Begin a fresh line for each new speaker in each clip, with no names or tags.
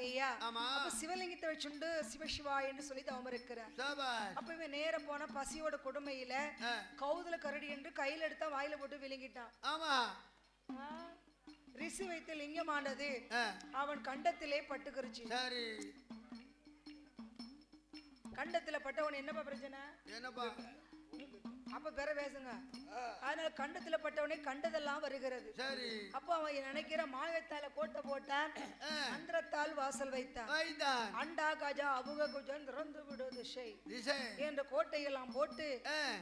இல்லையா. அப்ப சிவலிங்கத்தை வச்சுண்டு சிவசிவா என்று சொல்லி தவம் இருக்கிறார் அப்ப இவன் நேர போன பசியோட கொடுமையில
ஆ.
கௌதுல கரடி என்று கையில எடுத்தா வாயில போட்டு விழுங்கிட்டான்.
ஆமா.
ரிஷி வைத்த லிங்கமானது அவன் கண்டத்திலே பட்டுக்கிருச்சு.
சரி.
கண்டத்துல பட்டவன் என்னப்பா பிரச்சனை?
என்னப்பா?
அப்ப பெற பேசுங்க. அதனால கண்டத்துல பட்டவனே கண்டதெல்லாம் வருகிறது.
சரி.
அப்போ அவன் நினைக்கிற மாயத்தால கோட்டை போட்டான். மந்திரத்தால் வாசல் வைத்தான். அண்டா கஜா அபுக குஜன் திறந்து விடு திசை. என்ற கோட்டையெல்லாம் போட்டு.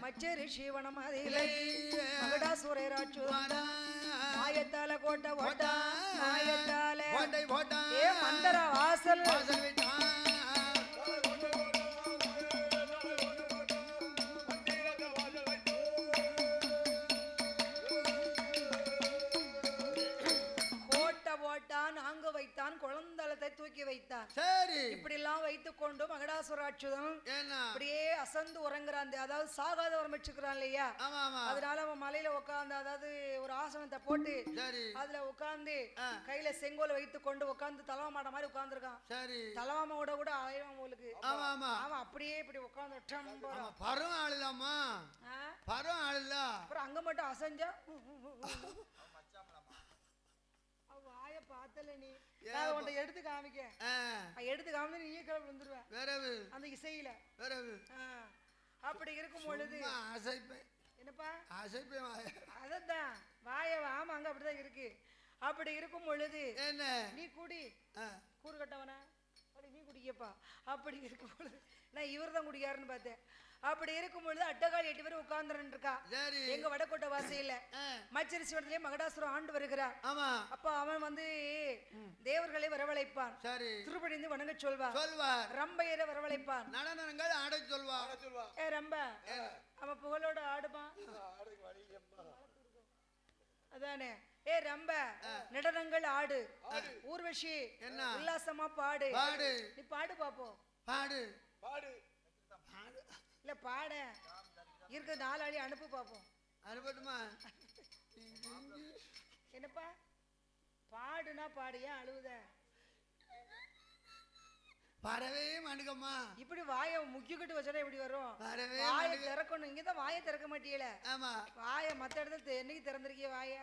மச்சேரி சிவனம்
வாடா.
மாயத்தால கோட்டை போட்டா மாயத்தால. ஏ வைத்துக் கொண்டு மகடாசுராட்சுதன்
என்ன
அப்படியே அசந்து உறங்குறான் அதாவது சாகாதவரம் வச்சுக்கிறான் இல்லையா? அதனால அவன் மலையில உட்கார்ந்து அதாவது ஒரு ஆசனத்தை போட்டு அதுல உட்கார்ந்து. கையில செங்கோலை வைத்து கொண்டு உட்கார்ந்து தலவா மாட்ட மாதிரி உட்கார்ந்துருக்கான்
சரி.
தலவாமாவோட கூட அலைவான் உங்களுக்கு அவன் அப்படியே இப்படி உட்கார்ந்து
பரம் ஆளுலாமா
ஆ?
பரம் ஆளுல
அப்புறம் அங்க மட்டும் அசஞ்சா வாய பார்த்தல நீ. நான் உன்னை எடுத்து காமிக்க எடுத்து காமிச்சு நீயே கிளம்பி வந்துருவேன்
விரவு
அந்த இசையில.
விரவு
ஆ. அப்படி இருக்கும் பொழுது
அசைப்பேன்.
என்னப்பா?
அசைப்பேன்.
அதத்தான். வாய ஆமா அங்க அப்படிதான் இருக்கு. அப்படி இருக்கும் பொழுது
என்ன?
நீ குடி. கூறு கட்டவனா? அப்படி நீ குடிக்கப்பா அப்படி இருக்கும் பொழுது நான் இவர் தான் குடிக்காருன்னு பார்த்தேன். அப்படி இருக்கும் பொழுது அட்டகால் எட்டு பேர் உட்கார்ந்துருன்னு இருக்கா.
சரி.
எங்க வடக்கோட்டை வாசையில மச்சரி சிவனத்திலே மகடாசுரம் ஆண்டு வருகிறார்
ஆமா.
அப்ப அவன் வந்து தேவர்களை வரவழைப்பான்.
சரி.
திருப்படிந்து வணங்க சொல்வான்.
சொல்வார்.
ரம்பையரை வரவழைப்பான்.
நடனங்கள் ஆட சொல்வார்.
ஏ ரம்ப. அவன் புகழோட ஆடுப்பான் அதானே. ஏ ரம்ப. நடனங்கள் ஆடு. ஊர்வஷி
என்ன?
உல்லாசமா பாடு.
பாடு.
நீ பாடு பாப்போம்
பாடு.
பாடு.
பாடு.
இல்ல பாட. இருக்க நாலு அடி அனுப்பு பாப்போம்.
அனுப்பட்டுமா?
என்னப்பா? பாடுனா பாடு. ஏன் அழுவுத?
பரவே மாட்டுக்கம்மா
இப்படி வாயை முக்கிக்கிட்டு வச்சா இப்படி வரும்?
வரவே
வாயை திறக்கணும். இங்கதான் வாயை திறக்க மாட்டீல
ஆமா.
வாயை மத்த இடத்துல என்னைக்கு திறந்திருக்கிய வாயை?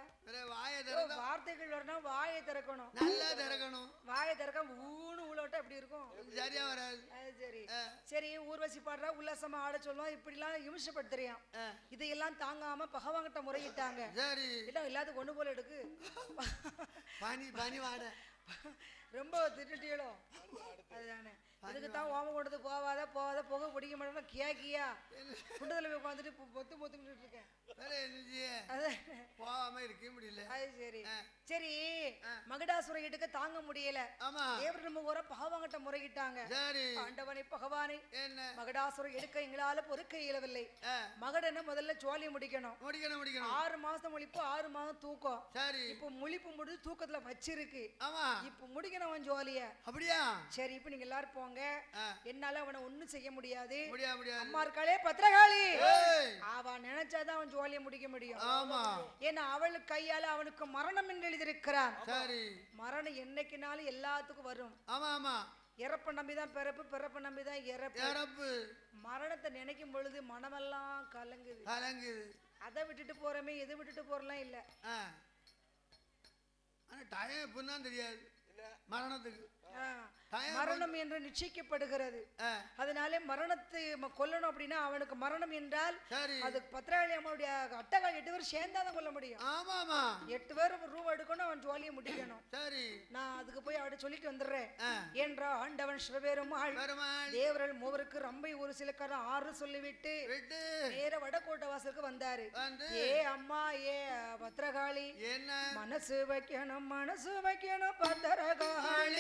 வாயை
வார்த்தைகள் வரணும் வாயை திறக்கணும்.
நல்லா திறக்கணும்.
வாயை திறக்காம ஊனு ஊழோட்ட அப்படி இருக்கும்?
சரியா வராது.
சரி. சரி ஊர்வசி பாடுறா உல்லாசமா ஆட சொல்லுவோம் இப்படிலாம் இமிஷப்படுத்துறியாம். இதையெல்லாம் தாங்காம பகவான்கிட்ட முறையிட்டாங்க.
சரி.
இல்ல எல்லாத்துக்கும் ஒண்ணு போல எடுக்கு
பனி பனி வாட.
ரொம்ப திட்டுட்டீங்களோ அதுதானே. இதுக்கு தான் ஓம கொண்டது போவாத போவாத புகை பிடிக்க மாட்டேன்னா கியா கியா. குண்டதில் போய் உட்காந்துட்டு பொத்து பொத்துக்கிட்டு இருக்கேன்.
போகாம இருக்க முடியல.
அது சரி. சரி மகடாசுர இடுக்க தாங்க முடியல.
ஆமா.
தேவர் நம்ம பகவான்கிட்ட முறையிட்டாங்க.
சரி.
ஆண்டவனை பகவானை
என்ன?
மகடாசுரம் எடுக்க எங்களால பொறுக்க இயலவில்லை. மகடனை முதல்ல சோழி முடிக்கணும்.
முடிக்கணும் முடிக்கணும்.
ஆறு மாசம் முழிப்பு ஆறு மாதம் தூக்கம்.
சரி.
இப்போ முழிப்பு முடிஞ்சு தூக்கத்துல வச்சிருக்கு.
ஆமா.
இப்போ முடிக்கணும் ஜோலிய.
அப்படியா?
சரி இப்போ நீங்க எல்லாரும் போங்க.
ஆ.
என்னால அவனை ஒண்ணும் செய்ய முடியாது. அம்மா இருக்காளே பத்திரகாளி.
ஏய்,
அவ நினைச்சாதான் அவன் ஜோலியை முடிக்க முடியும்.
ஆமா.
ஏன்னா அவள் கையால அவனுக்கு மரணம் என்று எழுதியிருக்கிறான்.
சரி.
மரணம் என்னைக்குனாலும் எல்லாத்துக்கும் வரும்.
ஆமா ஆமா.
இறப்பை நம்பிதான் பிறப்பு பிறப்பை நம்பிதான் இறப்பு.
இறப்பு.
மரணத்தை நினைக்கும் பொழுது மனமெல்லாம் கலங்குது.
கலங்குது.
அதை விட்டுட்டு போறமே எது விட்டுட்டு போறலாம் இல்ல.
ஆனா டைம் எப்படின்னு தெரியாது. மரணத்துக்கு.
மரணம் என்று நிச்சயிக்கப்படுகிறது. அதனாலே மரணத்தை கொல்லணும் அப்படின்னா அவனுக்கு மரணம் என்றால்
சரி.
அது பத்திராளி அம்மாவுடைய அட்டகால் எட்டு பேர் சேர்ந்தாதான் கொல்ல முடியும்.
ஆமா ஆமா
எட்டு பேர் ரூபா எடுக்கணும் அவன் ஜோலியை முடிக்கணும்.
சரி.
நான் அதுக்கு போய் அவட சொல்லிட்டு வந்துடுறேன். என்றா ஆண்டவன் சிவபெருமாள்?
பெருமாள்
தேவர்கள் மூவருக்கு ரம்பை ஒரு சிலக்கார ஆறு சொல்லிவிட்டு
விட்டு.
நேர வடக்கோட்டை வாசலுக்கு வந்தாரு.
வந்து.
ஏ அம்மா ஏ பத்திரகாளி.
என்ன?
மனசு வைக்கணும் மனசு வைக்கணும் பத்திரகாளி.
காளி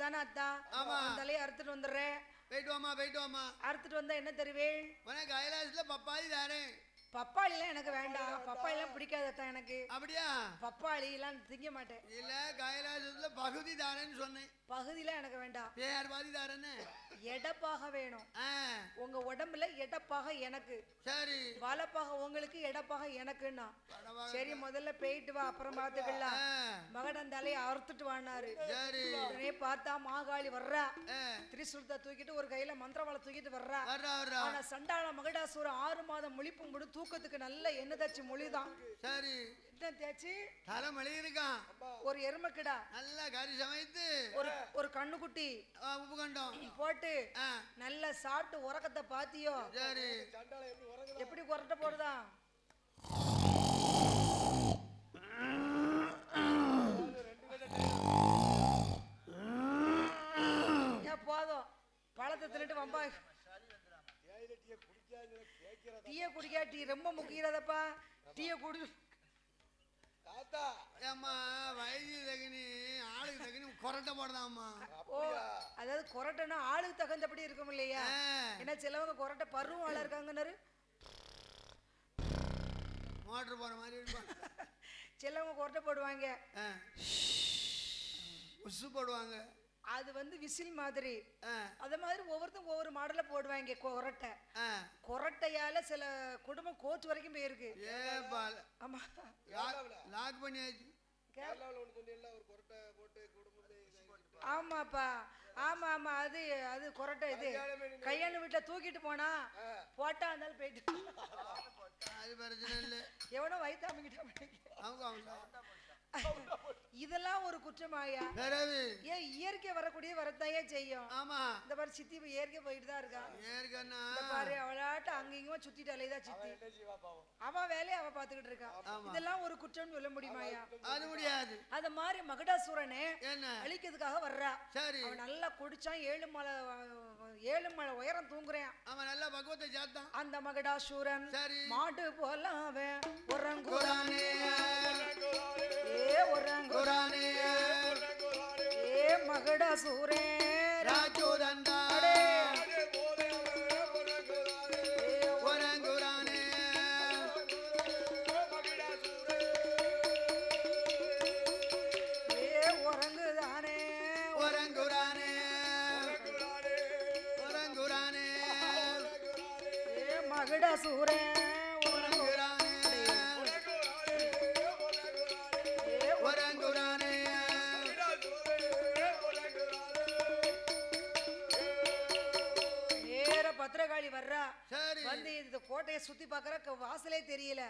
அத்தான்
ஆமா.
உன் தலையை அறுத்துட்டு வந்துடுறேன்.
போயிட்டு வாமா போயிட்டு வாமா
அறுத்துட்டு வந்தா என்ன தருவேன்?
உனக்கு கைலாசத்துல பப்பாளி தாரேன்.
பப்பாளிலாம் எனக்கு வேண்டாம். பப்பாளிலாம் பிடிக்காதத்தான் எனக்கு.
அப்படியா?
பப்பாளி எல்லாம் திங்க மாட்டேன்
இல்ல கைலாசத்துல பகுதி தாரேன்னு சொன்னேன்.
பகுதியில எனக்கு வேண்டாம்.
பேர் பாதி தாரேன்னு?
எடப்பாக வேணும். உங்க உடம்புல எடப்பாக எனக்கு.
சரி.
வலப்பாக உங்களுக்கு எடப்பாக எனக்குன்னா. சரி முதல்ல போயிட்டு வா அப்புறம் பாத்துக்கலாம் மகடன் தலையை அறுத்துட்டு வானாரு
சரி.
உடனே பார்த்தா மாகாளி வர்றா. திரிசூலத்தை தூக்கிட்டு ஒரு கையில மந்திரவாளை தூக்கிட்டு வர்றா. ஆனா சண்டாள மகடாசுரம் ஆறு மாதம் முழிப்பும் முடி தூக்கத்துக்கு நல்ல எண்ணெய் தச்சு மொழிதான்.
சரி.
என்ன தேய்ச்சி?
தலைமொழி இருக்கான்.
ஒரு எருமக்கிடா.
நல்லா கறி சமைத்து.
ஒரு ஒரு கண்ணுக்குட்டி.
உப்பு கண்டோம்.
போட்டு நல்லா சாப்பிட்டு உறக்கத்தை பாத்தியோ?
சரி.
எப்படி
கொரட்டை போடுதா? ஏன் போதும்? பழத்தை தின்னுட்டு வம்பா
டீயை
குடிக்கா டீ ரொம்ப முக்கியதப்பா டீயை குடி.
தாத்தா.
ஏம்மா வயது தகுனி ஆளுக்கு தகுனி கொரட்டை போடுதாம்மா.
ஓ அதாவது கொரட்டைன்னா ஆளுக்கு தகுந்தபடி இருக்கும் இல்லையா? ஏன்னா சிலவங்க கொரட்டை பருவம் ஆளா இருக்காங்கன்னாரு.
மோட்டர் போற மாதிரி இருக்கும்.
சிலவங்க கொரட்டை போடுவாங்க.
ஆ. உசு போடுவாங்க.
அது வந்து விசில் மாதிரி. அது மாதிரி ஒவ்வொருத்தரும் ஒவ்வொரு மாடல போடுவாங்க கொரட்டை. கொரட்டையால சில குடும்பம் கோர்ட் வரைக்கும் போயிருக்கு.
ஏ பால்.
ஆமா.
லாக் பண்ணியாச்சு.
ஆமாப்பா. ஆமா ஆமா. அது அது கொரட்டை இது. கல்யாண வீட்டுல தூக்கிட்டு போனா போட்டா இருந்தாலும் போயிட்டு
அது பிரச்சனை இல்லை.
எவனோ வயிற்றாமிக்கிட்ட
அவங்க அவங்க.
இதெல்லாம் ஒரு குற்றமாயா?
பிறகு
ஏன் இயற்கை வரக்கூடிய வரத்தாயே செய்யும்.
ஆமா.
இந்த பாரு சித்தி இப்ப இயற்கை போயிட்டு தான் இருக்கா? இந்த பாரு அவளாட்ட அங்க இங்கேயும் சுத்திட்டு அலையுதா சித்தி? அவன் வேலையை அவ பாத்துக்கிட்டு இருக்கா. இதெல்லாம் ஒரு குற்றம்னு சொல்ல முடியுமாயா
அது முடியாது.
அந்த மாதிரி மகடாசுரனே
என்ன?
அழிக்கிறதுக்காக வர்றா.
சரி.
அவன் நல்லா குடிச்சான் ஏழு மலை ஏழு மலை உயரம் தூங்குறான்.
அவன் நல்லா பக்குவத்தை சேர்த்தான்
அந்த மகடாசூரன்
சரி.
மாடு போல அவன் உறங்குறான். ஏ உறங்கு
குரானே
ஏ மகடாசூரே.
ராஜோதண்டா.
அதே
சுத்தி பாக்குற வாசலே தெரியல.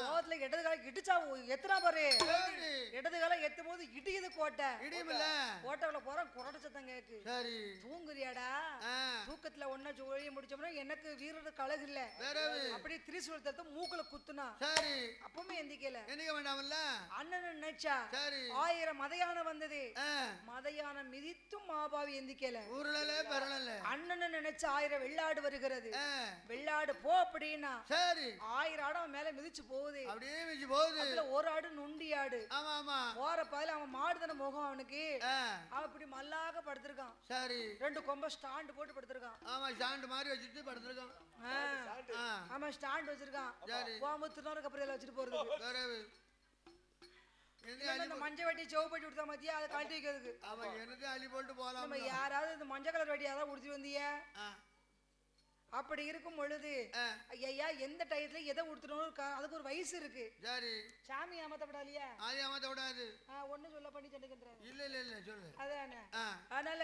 கோவத்துல இடது காலம் இடிச்சா எத்தனா பாரு. இடது காலம் எத்தும் போது இடிக்குது கோட்டை. கோட்டைக்குள்ள போற குரட்ட சத்தம் கேக்கு. தூங்குறியாடா? தூக்கத்துல ஒன்ன ஜோலிய முடிச்சோம்னா எனக்கு வீரரு கழகு இல்ல.
பிறகு
அப்படியே திரிசூலத்தை மூக்குல குத்துனா.
சரி.
அப்பவுமே எந்திக்கல.
என்னைக்க வேண்டாமல்ல
அண்ணன் நினைச்சா.
சரி.
ஆயிரம் மதையானம் வந்தது.
ஆ.
மதையானம் மிதித்தும் மாபாவி எந்திக்கல.
உருளல பெறல
அண்ணனை நினைச்ச ஆயிரம் வெள்ளாடு வருகிறது. வெள்ளாடு போ அப்படின்னா.
சரி.
ஆயிரம் ஆடு அவன் மேல மிதிச்சு போகுது.
அப்படியே மிச்சு போகுது.
அதுல ஒரு ஆடு நுண்டி ஆடு.
ஆமா ஆமா.
போற பாதையில அவன் மாடுதான முகம் அவனுக்கு. அவன் இப்படி மல்லாக படுத்திருக்கான்.
சரி.
ரெண்டு கொம்ப ஸ்டாண்ட் போட்டு படுத்திருக்கான்.
ஆமா ஸ்டாண்ட் மாதிரி வச்சுட்டு.
ஆ. ஆமா ஸ்டாண்ட் வச்சிருக்கான்.
சரி.
போகும்போது திருநூறு கப்பறையில வச்சுட்டு இந்த மஞ்சள் வெட்டி செவ் பட்டி கொடுத்தா மத்தியா? அதை கழட்டி வைக்கிறதுக்கு.
அவன் அள்ளி போட்டு போலாம்
நம்ம யாராவது இந்த மஞ்சள் கலர் வெட்டி யாராவது உடுத்தி வந்தீங்க
ஆ.
அப்படி இருக்கும் பொழுது ஐயா எந்த டயத்துல எதை உடுத்தணும் அதுக்கு ஒரு வயசு இருக்கு.
சரி
சாமி ஏமாத்தப்படாலியா
ஆதி அமர்த்த விடாது.
ஒண்ணு சொல்ல பண்ணி சென்றுக்கின்றாரு
இல்ல இல்ல இல்ல சொல்லு
அதானே? அதனால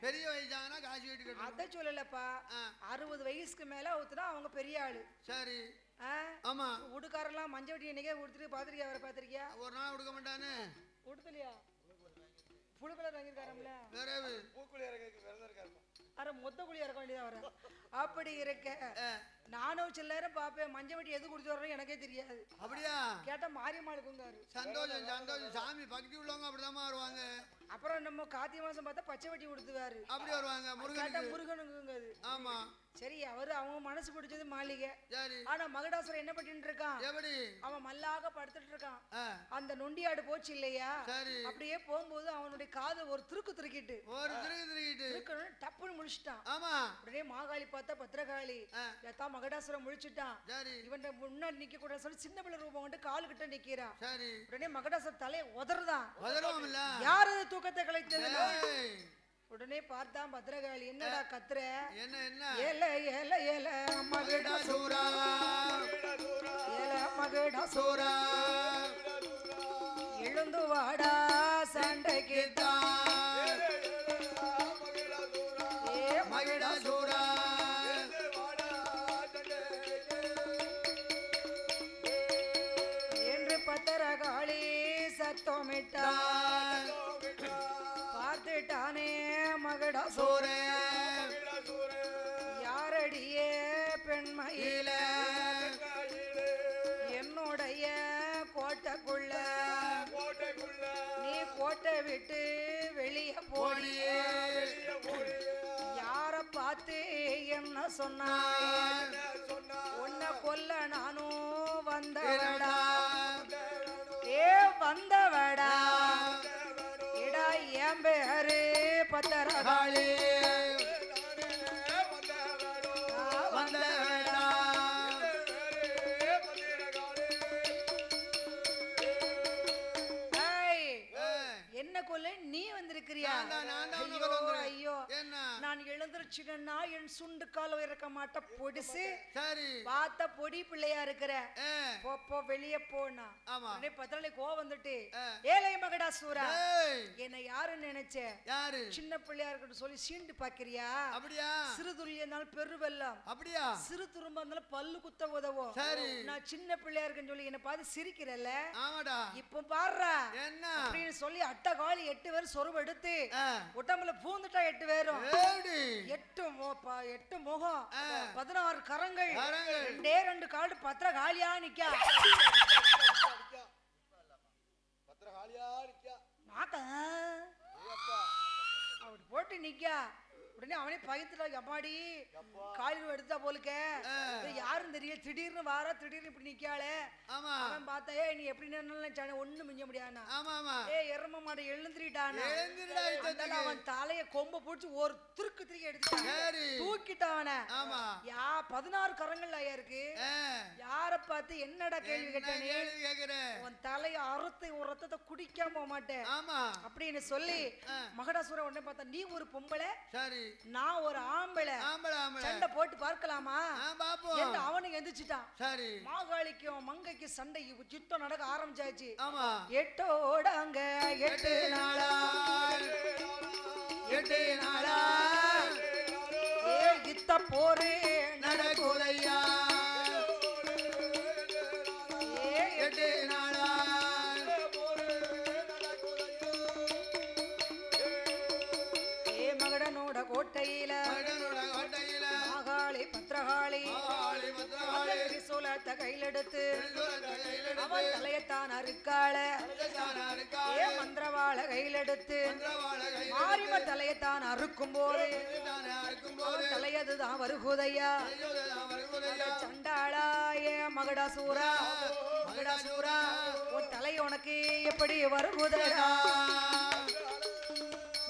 பெரிய வயசானா காசு கட்டணும்?
அத சொல்லலப்பா.
ஆ.
அறுபது வயசுக்கு மேல ஊத்துனா அவங்க பெரிய ஆளு.
சரி.
ஆ?
ஆமா.
உடுக்காரெல்லாம் மஞ்சள் வெட்டி என்னைக்கே உடுத்துட்டு பாத்திருக்கியா அவரை பாத்திருக்கியா?
ஒரு நாள் கொடுக்க மாட்டானே.
உடுத்தலையா? புழு கலர் வாங்கியிருக்காரம்ல
பிறகு
பூக்குழி இறங்கிறதுக்கு விரதம் இருக்காருமா?
அரை மொத்த குழி இறக்க வேண்டியதா வர அப்படி இருக்க. நானும் சில நேரம் பார்ப்பேன். மஞ்சள் வெட்டி எது குடிச்சு வர்றேன் எனக்கே தெரியாது.
அப்படியா?
கேட்டா மாரியம்மாளுக்குங்காரு
சந்தோஷம் சந்தோஷம். சாமி பக்தி உள்ளவங்க அப்படிதாம்மா வருவாங்க.
அப்புறம் நம்ம கார்த்திகை மாசம் பார்த்தா பச்சை வெட்டி கொடுத்துவாரு
அப்படி வருவாங்க
கேட்டா
முருகனுக்கு ஆமா.
சரி அவரு அவங்க மனசு பிடிச்சது மாளிகை.
சரி.
ஆனா மகடாசுரன் என்ன பண்ணிட்டு இருக்கான்?
எப்படி?
அவன் மல்லாக படுத்துட்டு இருக்கான். அந்த நொண்டியாடு போச்சு இல்லையா? அப்படியே போகும்போது அவனுடைய காது ஒரு துருக்கு துருக்கிட்டு.
ஒரு திருகு திருகிட்டு
திருக்கணும் டப்புன்னு முழிச்சிட்டான்.
ஆமா.
உடனே மாகாளி பார்த்தா பத்திரகாளி.
ஆ.
மகடாசுரம் முழிச்சிட்டான்.
சரி.
இவன் முன்னாடி நிக்க கூடாது சொல்லி சின்ன பிள்ளை ரூபம் கொண்டு காலு கிட்ட நிக்கிறான்
சரி.
உடனே மகடாசுரம் தலையை உதறதான்.
வதருவோம்ல
யார் அது தூக்கத்தை
ஏய்,
உடனே பார்த்தான் பத்திரகாளி. என்னடா கத்துற?
என்ன என்ன?
ஏல ஏல ஏல மகடாசுரா.
சூரா
ஏல மகடாசுரா
சூரா.
எழுந்து வாடா சண்டைக்கு ஏ சத்தமிட்டான் பார்த்துட்டானே மகட
சூர
யாரடியே பெண்மயில? என்னுடைய கோட்டைக்குள்ள. நீ கோட்டை விட்டு வெளியே போனியே யார பார்த்து என்ன சொன்னாய்? உன்னை கொல்ல நானும்
வந்தடா
எழுந்திருச்சுன்னா என் சுண்டு கால இருக்க மாட்ட பொடிசு.
சரி.
பார்த்த பொடி பிள்ளையா இருக்கிற. போ வெளியே போனா
ஆமா.
உடனே பத்திரலை கோவம் வந்துட்டு. ஏழை மகடா சூரா. என்னை யாருன்னு நினைச்ச?
யாரு?
சின்ன பிள்ளையா இருக்கட்டும் சொல்லி சீண்டு பாக்கிறியா?
அப்படியா?
சிறு துளி இருந்தாலும் பெருவெல்லாம்
அப்படியா?
சிறு துரும்பா இருந்தாலும் பல்லு குத்த உதவும்
சரி.
நான் சின்ன பிள்ளையா இருக்கேன்னு சொல்லி என்னை பார்த்து சிரிக்கிறல்ல?
ஆமாடா.
இப்ப பாடுறா
என்ன?
அப்படின்னு சொல்லி அட்டை காலி எட்டு பேரும் சொருவு எடுத்து
ஆ,
உடம்புல பூந்துட்டா எட்டு பேரும்.
ஏடி.
எட்டு மு- ப- எட்டு முகம். பதினாறு
கரங்கள்.
ரெண்டே ரெண்டு காடு பத்திர காலியா நிக்கா
பத்திரகாளியா இருக்கியா
நாக்க. அப்படி போட்டு நிக்கா. உடனே அவனே பயத்துல அம்மாடி காலில் எடுத்தா போலுக்க. யாரும் தெரியல. திடீர்னு வாரா திடீர்னு இப்படி நிக்காளே.
ஆமா.
அவன் பார்த்தா ஏ நீ எப்படி நின்னாலும் ஒண்ணு மிஞ்ச முடியாதுனா
ஆமா ஆமா.
ஏ எரும மாடு எழுந்திரிட்டானா?
எழுந்திருடா
அதனால
இஷ்டத்துக்கு.
அவன் தலைய கொம்ப பிடிச்சி ஒரு திருக்கு திருக்கு எடுத்துட்டான்.
சரி.
தூக்கிட்டான்
ஆமா.
யா பதினாறு கரங்கள் ஐயா இருக்கு. யார பார்த்து என்னடா கேள்வி
என்ன
கேட்ட நீ
கேள்வி கேக்குற?
உன் தலைய அறுத்து ஒரு ரத்தத்தை குடிக்காம போக மாட்டேன்.
ஆமா.
அப்படின்னு சொல்லி
ஆ.
மகடாசுர உடனே பார்த்தா நீ ஒரு பொம்பளை.
சரி.
நான் ஒரு ஆம்பளை.
ஆம்பளை ஆம்பளை.
சண்டை போட்டு பார்க்கலாமா?
பாப்போம்
என்று அவனுக்கு எந்திரிச்சிட்டான்
சரி.
மாகாளிக்கும் மங்கைக்கு சண்டை. யுத்தம் நடக்க ஆரம்பிச்சாச்சு.
ஆமா.
எட்டோட அங்க எட்டு
நாளா. எட்டு நாளா.
ஏ இத்த போரு
நடக்குதையா?
கோட்டையில
கோட்டையில
மாகாளி பத்திரகாளி திரிசூலத்தை கையிலெடுத்து அவன் தலையத்தான் அறுக்காள.
தானா
ஏ மந்திரவாள கையிலெடுத்து? மாரிம தலையத்தான் அறுக்கும் போது
தானா
அவன் தலையதுதான் வருகுதையா? சண்டாளா ஏ மகடாசூரா மகடாசூரா உன் தலை உனக்கு எப்படி வருகுதடா?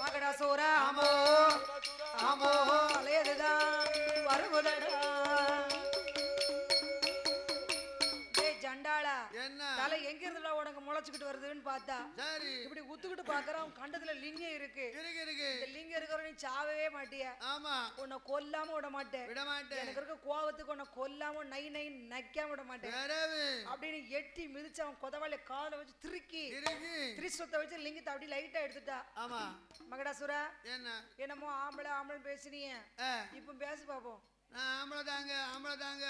மகடாசூரா ஆமோ. ஆமோ தலையதுதான் வருவதடா. முளைச்சுக்கிட்டு வருதுன்னு பார்த்தா
சரி.
இப்படி உத்துக்கிட்டு பாக்குறான் கண்டத்துல லிங்கம் இருக்கு.
இருக்கு இருக்கு.
இந்த லிங்கம் இருக்கிற நீ சாவவே மாட்டிய.
ஆமா.
உன்னை கொல்லாம விட மாட்டேன்.
விட மாட்டேன்.
எனக்கு இருக்க கோவத்துக்கு உன்னை கொல்லாம நை நை நக்காம விட மாட்டேன். அப்படின்னு எட்டி மிதிச்சு அவன் கொதவாளிய காலை வச்சு திருக்கி திரிசுத்தை வச்சு லிங்கத்தை அப்படி லைட்டா எடுத்துட்டா.
ஆமா.
மகடாசுரா
என்ன?
என்னமோ ஆம்பளை ஆம்பளை பேசுனீங்க
ஆ,
இப்ப பேசு பாப்போம்.
ஆம்பளை தாங்க ஆம்பளை தாங்க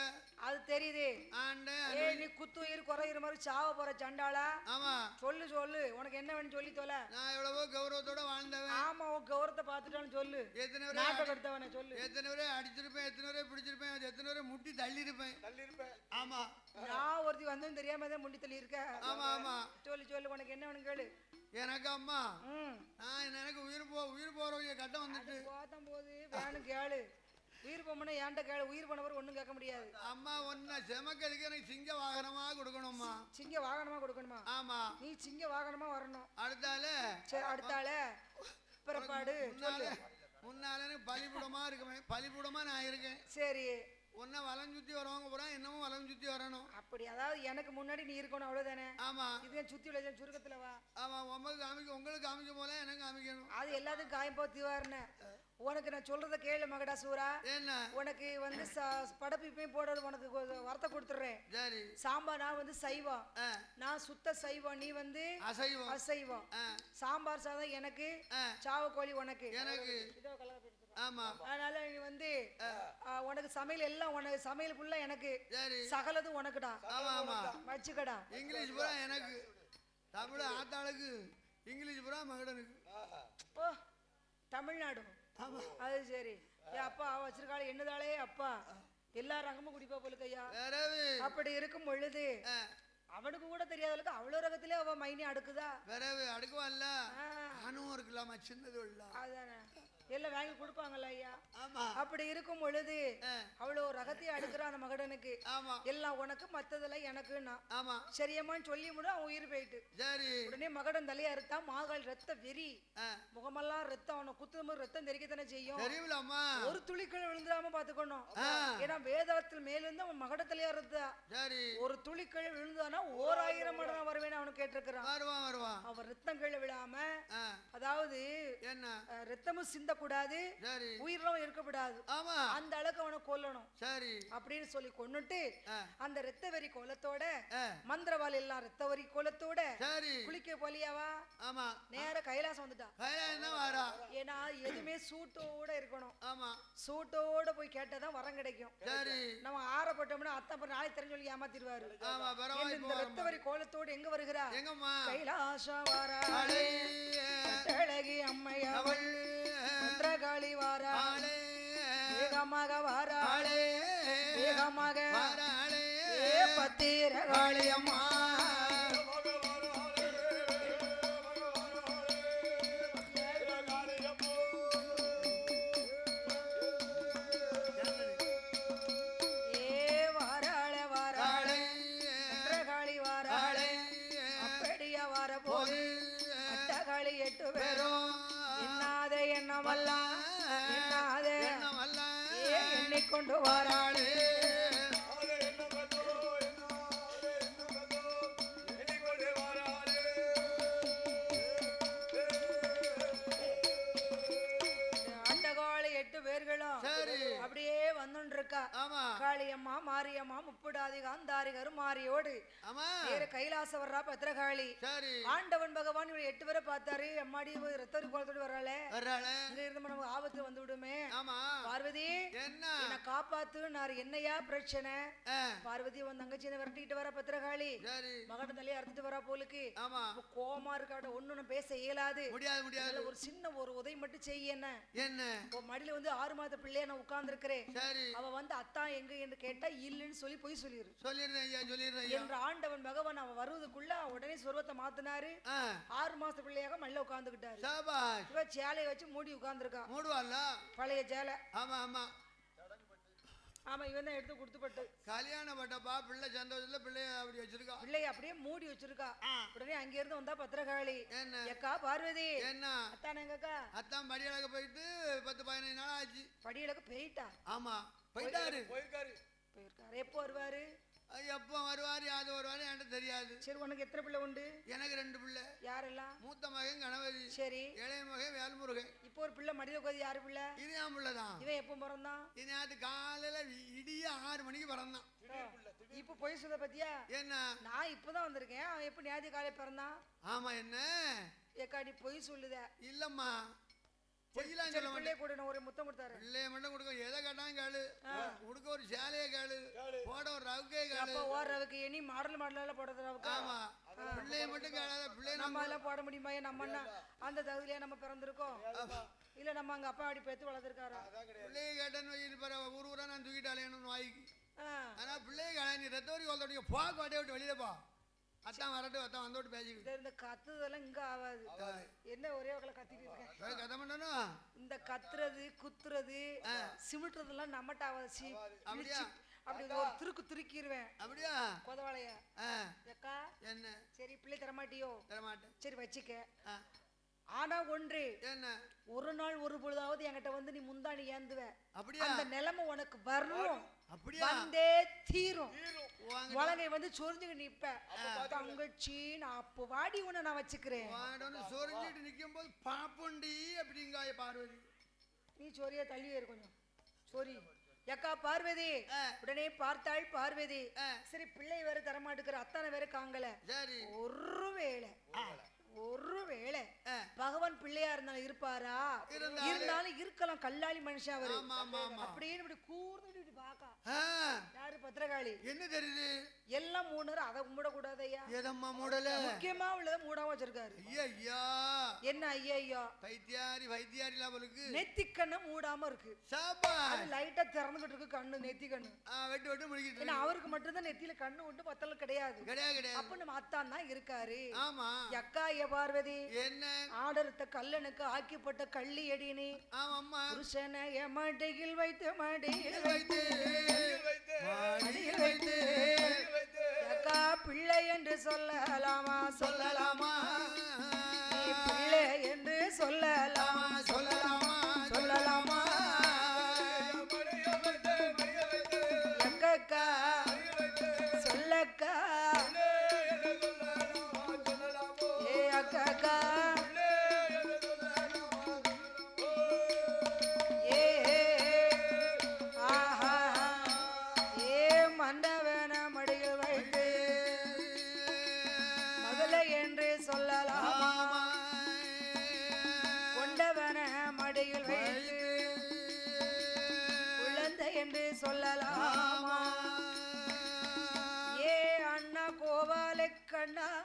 அது தெரியுது.
ஆண்டு
ஏய் நீ குத்து உயிர் குறையிற மாதிரி சாவ போற சண்டாளா?
ஆமா.
சொல்லு சொல்லு. உனக்கு என்ன வேணும் சொல்லி தொலை.
நான் எவ்வளவோ கௌரவத்தோட வாழ்ந்தவன்.
ஆமா உன் கௌரவத்தை பார்த்துட்டான்னு சொல்லு.
எத்தனை பேரை
நாட்டை எடுத்தவன சொல்லு.
எத்தனை பேரை அடிச்சிருப்பேன் எத்தனை பேரை பிடிச்சிருப்பேன் எத்தனை பேரை முட்டி தள்ளியிருப்பேன்.
தள்ளியிருப்பேன்.
ஆமா.
நான் ஒருத்தி வந்தேன்னு தெரியாம தான் தள்ளி இருக்க
ஆமா ஆமா.
சொல்லு சொல்லு. உனக்கு என்ன வேணும் கேளு.
எனக்கு அம்மா.
ம்.
நான் எனக்கு உயிர் போ உயிர் போறவங்க கட்டம் வந்துட்டு.
போதும் போது. வேணும் கேளு. உயிர் போமனா ஏன்ட்ட கேளு உயிர் போனவர் ஒண்ணும் கேட்க முடியாது.
அம்மா ஒன்ன செமக்கதுக்கு எனக்கு சிங்க வாகனமா கொடுக்கணும்மா
சிங்க வாகனமா கொடுக்கணுமா?
ஆமா.
நீ சிங்க வாகனமா வரணும்.
அடுத்தால?
சரி அடுத்தால? பிறப்பாடு
முன்னால முன்னால பலிபுடமா இருக்குவேன் பலிபுடமா நான் இருக்கேன்.
சரி.
ஒன்ன வலம் சுத்தி வரவங்க பூரா இன்னமும் வலம் சுத்தி வரணும்.
அப்படி அதாவது எனக்கு முன்னாடி நீ இருக்கணும் அவ்வளவுதானே?
ஆமா.
இது சுத்தி உள்ள சுருக்கத்துல வா.
ஆமா உங்களுக்கு காமிக்க உங்களுக்கு காமிக்க போல எனக்கு காமிக்கணும்.
அது எல்லாத்துக்கும் காயம் போத்தி வரன உனக்கு நான் சொல்றத கேளு மகடா சூரா.
என்ன?
உனக்கு வந்து படப்பிப்பையும் போடுறது உனக்கு வரத்தை கொடுத்துட்றேன்.
சரி.
சாம்பார் நான் வந்து சைவம். நான் சுத்த சைவம் நீ வந்து
அசைவம்.
அசைவம். சாம்பார் சாதம் எனக்கு சாவக்கோழி உனக்கு.
எனக்கு.
இதோ கலர்.
ஆமா.
அதனால நீ வந்து உனக்கு சமையல் எல்லாம் உனக்கு சமையல் ஃபுல்லா எனக்கு
சரி.
சகலதும் உனக்குடா.
ஆமா ஆமா.
வச்சுக்கடா.
இங்கிலீஷ் பூரா எனக்கு. தமிழ் ஆத்தாளுக்கு இங்கிலீஷ் பூரா மகடனுக்கு.
ஓ தமிழ்நாடு. அது சரி. ஏ அப்பா அவ வச்சிருக்காளே என்னதாலே அப்பா? எல்லா ரகமும் குடிப்பா போலுக்கு ஐயா
பிறவு
அப்படி இருக்கும் பொழுது அவனுக்கு கூட தெரியாதவளுக்கு அவ்வளோ ரகத்திலே அவ மைனி அடுக்குதா?
பிறவு அடுக்குவான்ல அணுவும் இருக்கலாமா சின்னது இல்ல.
அதானே. எல்லாம் வாங்கி கொடுப்பாங்கல்ல ஐயா? அப்படி இருக்கும் பொழுது அவ்வளோ ரகத்தையும் அடுக்குறான் அந்த மகடனுக்கு. எல்லாம் உனக்கு மத்ததெல்லாம் எனக்குன்னா. சரியம்மான்னு சொல்லி முடி அவன் உயிர் போயிட்டு.
சரி.
உடனே மகடன் தலையா அறுத்தான் மாகால் ரத்த வெறி. முகமெல்லாம் ரத்தம் அவனை குத்தும்போது ரத்தம் தெரிக்கத்தானே செய்யும். ஒரு துளிக்கள் விழுந்துடாம பாத்துக்கணும் ஏன்னா வேதத்தில் மேலிருந்து அவன் மகடத்திலேயே இருந்தா
சரி.
ஒரு துளிக்கீழே விழுந்தானா ஓர் ஆயிரம் மடம் வருவேன்னு அவனுக்கு கேட்டிருக்கிறான். அவன் ரத்தம் கீழே விழாம அதாவது
என்ன?
ரத்தமும் சிந்தக்கூடாது
சரி.
உயிரெல்லாம் இருக்கக்கூடாது
ஆமா.
அந்த அளவுக்கு அவனை கொல்லணும்.
சரி.
அப்படின்னு சொல்லி கொன்னுட்டு அந்த ரத்த வெறி கோலத்தோட மந்திரவாள் எல்லாம் ரத்த வரி கோலத்தோட
சரி.
குளிக்க போலியாவா
ஆமா.
நேர கைலாசம் வந்துட்டா.
வாரா
ஏன்னா எதுவுமே சூட்டோட இருக்கணும்.
ஆமா.
சூட்டோட போய் கேட்டாதான் வரம் கிடைக்கும்.
சரி.
நம்ம ஆறப்பட்டோம்னா அத்தை அப்புறம் நாளைக்கு தெரிஞ்சு சொல்லி ஏமாத்திடுவாரு.
ஆமா
என்று
பரவாயில்ல
இந்த ரத்த வரி கோலத்தோடு எங்க வருகிறா?
எங்கம்மா?
கைலாசம் வாரா
ஆளே,
அழகி அம்மையா
அவள்,
பத்ரகாளி வாரா.
ஆளே,
வேகமாக வாரா.
ஆளே,
வேகமாக
வாராளே,
பத்திரகாளி அம்மா ஏ வாராள வாரா. போது, அட்டகாளி எட்டு பேரும்
பெரும்,
எண்ணாத எண்ணமல்லாம் எண்ணாத
எண்ணமல்ல,
ஏ எண்ணிக்கொண்டு இருக்கா?
ஆமா.
காளியம்மா மாரியம்மா முப்புடாதி காந்தாரி கருமாரியோடு.
ஆமா.
வேற கைலாச வர்றா பத்திரகாளி
சரி.
ஆண்டவன் பகவான் இவரை எட்டு பேரை பார்த்தாரு. அம்மாடி இவ ரத்தரி குளத்தோடு வர்றாளே.
வர்றாளே.
இங்க இருந்து நமக்கு ஆபத்து வந்து விடுமே.
ஆமா.
பார்வதி
என்ன?
என்னை காப்பாத்து நான் என்னையா பிரச்சனை? பார்வதி உன் தங்கச்சியை விரட்டிட்டு வர பத்திரகாளி மகன் தலையை அறுத்துட்டு வரா போலுக்கு.
ஆமா.
கோவமா இருக்காட்ட ஒண்ணும் பேச இயலாது.
முடியாது முடியாது.
அதனால ஒரு சின்ன ஒரு உதவி மட்டும் செய்ய என்ன?
என்ன?
மடியில வந்து ஆறு மாத பிள்ளைய நான் உட்கார்ந்து
சரி.
அவ வந்து அத்தா எங்க என்று கேட்டா இல்லைன்னு சொல்லி பொய் சொல்லிரு.
சொல்லிடுறேன் ஐயா சொல்லிடுறேன் ஐயா.
என்ற ஆண்டவன் பகவான் அவன் வருவதுக்குள்ள உடனே சொர்வத்தை மாத்தினாரு. ஆறு மாச பிள்ளையாக மல்ல உட்கார்ந்துகிட்டாரு.
சாபாஷ்
இவ சேலையை வச்சு மூடி உட்கார்ந்துருக்கான்
மூடுவாள்ல
பழைய சேலை.
ஆமா ஆமா.
ஆமா இவன் தான் எடுத்து கொடுத்துப்பட்டு.
கல்யாணம் பட்டப்பா பிள்ளை சந்தோஷத்துல பிள்ளைய அப்படி வச்சிருக்கா?
பிள்ளைய அப்படியே மூடி வச்சிருக்கா. உடனே அங்க இருந்து வந்தா பத்திரகாளி.
என்ன?
எக்கா பார்வதி.
என்ன?
அத்தான எங்கக்கா?
அத்தான் படியழக போயிட்டு பத்து பதினஞ்சு நாள் ஆச்சு.
படியலுக்கு போயிட்டா.
ஆமா. போயிட்டாரு
போயிருக்காரு.
போயிருக்காரு. எப்போ வருவாரு?
அது எப்போ வருவாரு யாது வருவாரு என்கிட்ட தெரியாது.
சரி உனக்கு எத்தனை பிள்ளை உண்டு?
எனக்கு ரெண்டு பிள்ளை.
யாரெல்லாம்?
மூத்த மகன் கணவதி
சரி.
இளைய மகன் வேல்முருகன்.
இப்போ ஒரு பிள்ளை மடியில உட்காந்து யாரு பிள்ளை?
இது என் பிள்ளை தான்.
இவன் எப்போ பிறந்தான்?
இது நேற்று காலையில வி- இடிய ஆறு மணிக்கு பிறந்தான்.
இப்போ பொய் சொல்ல பத்தியா?
என்ன?
நான் இப்பதான் வந்திருக்கேன். அவன் எப்போ ஞாயிற்று காலை பிறந்தான்?
ஆமா என்ன?
ஏக்கா நீ பொய் சொல்லுத.
இல்லம்மா. பொய்யெல்லாம்
சரி
சொல்ல மாட்டேன்
கூட ஒரு முத்தம் கொடுத்தாரு.
பிள்ளைய மட்டும் கொடுக்க எதை கேட்டாலும் கேளு. கொடுக்க ஒரு சேலையை கேளு. போட ஒரு ரவுக்கே கேளு.
அப்ப ஓடுறவுக்கு இனி மாடல் மாடலாம் போடுறது ரவுக்கா?
ஆமா. பிள்ளைய மட்டும் கேளாத பிள்ளைய
நம்ம எல்லாம் போட முடியுமா? ஏன் நம்ம அந்த தகுதியிலே நம்ம பிறந்திருக்கோம். இல்ல நம்ம அங்க அப்பா அப்படி பெத்து வளர்த்துருக்காரா?
பிள்ளைய கேட்டேன்னு வைக்கிட்டு பாரு ஊர் ஊரா நான் தூக்கிட்டு அலையணும்னு வாய்க்கு. ஆனா பிள்ளைய கேள நீ ரத்தோரி கொல்தோடைய போ கோட்டையை விட்டு வெளியில போ அத்தான் வரட்டும் அத்தான் வந்தோட்டு பேசிக்கிட்டு
இந்த- கத்துதெல்லாம் இங்க ஆகாது என்ன ஒரே வகையில கத்திட்டு இருக்கேன்
போய் கதை பண்ணணும்?
இந்த கத்துறது குத்துறது சிமிட்டுறதெல்லாம் நம்மட்ட ஆகாது சி
அப்படியா?
அப்படி ஒரு திருக்கு திருக்கிடுவேன்
அப்படியா?
கொதவாளைய. அக்கா
என்ன?
சரி பிள்ளை தரமாட்டியோ?
தரமாட்டேன்.
சரி வச்சுக்க. ஆனா ஒன்று
என்ன?
ஒரு நாள் ஒரு பொழுதாவது என்கிட்ட வந்து நீ முந்தாணி ஏந்துவ.
அப்படியா?
அந்த நிலைமை உனக்கு வரணும். வந்தே தீரும். முழங்கை வந்து சொரிஞ்சுக்கு நிப்ப. தங்கச்சி நான் அப்போ வாடி உன்னை நான் வச்சுக்கிறேன்.
சொரிஞ்சிட்டு நிக்கும் போது பாப்புண்டி அப்படிங்காய பார்வதி.
நீ சொரிய தள்ளி கொஞ்சம். சொரி. எக்கா பார்வதி. உடனே பார்த்தாள் பார்வதி. சரி பிள்ளை வேற தரமாட்டுக்கிற அத்தானை வேற காங்கல. ஒரு வேளை. ஒரு வேளை.
ஆ.
பகவான் பிள்ளையா இருந்தாலும் இருப்பாரா?
இருந்தாலும்.
இருக்கலாம் கல்லாளி மனுஷன் அவரு. அப்படின்னு இப்படி
ஆ,
யாரு பத்திரகாளி?
என்ன தெரியுது?
எல்லாம் மூணு அதை கும்பிட கூடாதையா?
ஏதம்மா மூடல?
முக்கியமா உள்ளதை மூடாம வச்சிருக்காரு.
ஐயா ஐயா
என்ன ஐயா ஐயா
வைத்தியாரி வைத்தியாரி அவளுக்கு.
நெத்திக்கண்ணு மூடாம இருக்கு.
சாப்பா
அது லைட்டா திறந்துகிட்டு இருக்கு கண்ணு நெத்தி கண்ணு
வெட்டு வெட்டு முடிக்கிட்டு
ஏன்னா அவருக்கு மட்டும்தான் நெத்தியில கண்ணு உண்டு மத்தல கிடையாது.
கிடையாது கிடையாது.
அப்ப நம்ம அத்தான் தான் இருக்காரு.
ஆமா.
எக்கா ஐய பார்வதி.
என்ன?
ஆடருத்த கல்லனுக்கு ஆக்கிப்பட்ட கள்ளி அடினி
ஆமாம்மா.
புருஷனை எமாட்டையில் வைத்து மாடியில்
வைத்து. மாடியில் வைத்து
பிள்ளை என்று சொல்லலாமா? சொல்லலாமா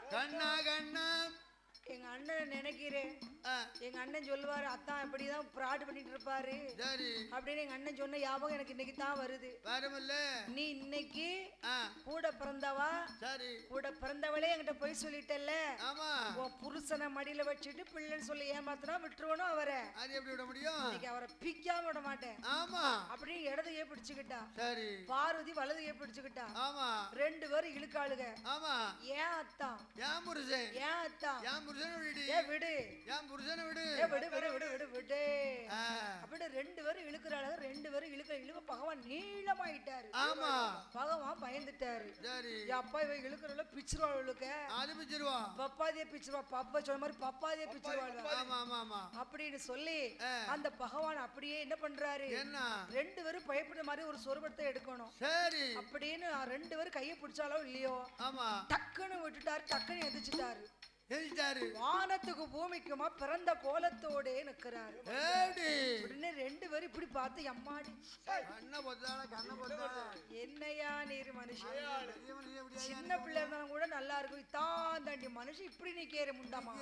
கண்ணா
கண்ணா.
எங்க அண்ணனை நினைக்கிறேன். எங்க அண்ணன் சொல்லுவாரு அத்தான் இப்படிதான் ஃப்ராட் பண்ணிட்டு இருப்பாரு. அப்படின்னு எங்க அண்ணன் சொன்ன ஞாபகம் எனக்கு இன்னைக்கு தான் வருது.
வருமில்ல
நீ இன்னைக்கு கூட பிறந்தவா?
சரி
கூட பிறந்தவளே என்கிட்ட போய் சொல்லிட்டல்ல.
ஆமா.
உன் புருஷனை மடியில வச்சுட்டு பிள்ளைன்னு சொல்லி ஏமாத்தினா விட்டுருவனும் அவரை?
அது எப்படி விட முடியும்?
இன்னைக்கு அவரை பிக்காம விட மாட்டேன்.
ஆமா.
அப்படின்னு இடதையே பிடிச்சுக்கிட்டா.
சரி
பார்வதி வலதையே பிடிச்சுக்கிட்டா.
ஆமா.
ரெண்டு பேரும் இழுக்காளுக.
ஆமா.
ஏன் அத்தான்
ஏன் புருஷன்
ஏன் அத்தான்
ஏன் புருஷனை விடுடி?
ஏ விடு.
ஏன் புருஷனை விடு.
விடு விடு விடு விடு விடு. அப்படி ரெண்டு பேரும் இழுக்கிறாளுக ரெண்டு பேரும் இழுக்க இழுக்க பகவான் நீளமாயிட்டாரு.
ஆமா.
பகவான் பயந்துட்டாரு.
சரி.
அப்பா இவ இழுக்கிறவள பிச்சிருவாள் இழுக்க.
அது பிச்சிருவா.
பப்பாதியே பிச்சிருவா பப்பா சொன்ன மாதிரி பப்பாதியே பிச்சிருவாள்.
ஆமா ஆமா ஆமா.
அப்படின்னு சொல்லி. அந்த பகவான் அப்படியே என்ன பண்றாரு?
என்ன?
ரெண்டு பேரும் பயப்படுற மாதிரி ஒரு சொருபத்தை எடுக்கணும்.
சரி.
அப்படின்னு ரெண்டு பேரும் கையை பிடிச்சாலோ இல்லையோ
ஆமா.
டக்குன்னு விட்டுட்டாரு டக்குன்னு எதிர்ச்சிட்டாரு வானத்துக்கு பூமிக்குமா பிறந்த கோலத்தோடே நிக்கிறாரு. உடனே ரெண்டு பேரும் இப்படி பார்த்து
பொத்தாளா
என்னையா நீர் மனுஷன்? சின்ன பிள்ளை இருந்தாலும் கூட நல்லா இருக்கும். இத்தான் தாண்டி மனுஷன் இப்படி நிக்கிற முண்டாமா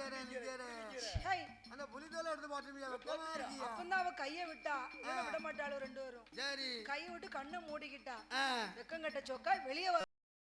அந்த புலித்தோலை எடுத்து வெக்கமா இருக்கியா?
அப்பந்தான் அவ கைய விட்டா. விட மாட்டாளோ ரெண்டு பேரும். கையை விட்டு கண்ணை மூடிக்கிட்டா.
ஆ.
வெக்கங்கட்ட சொக்கா வெளியே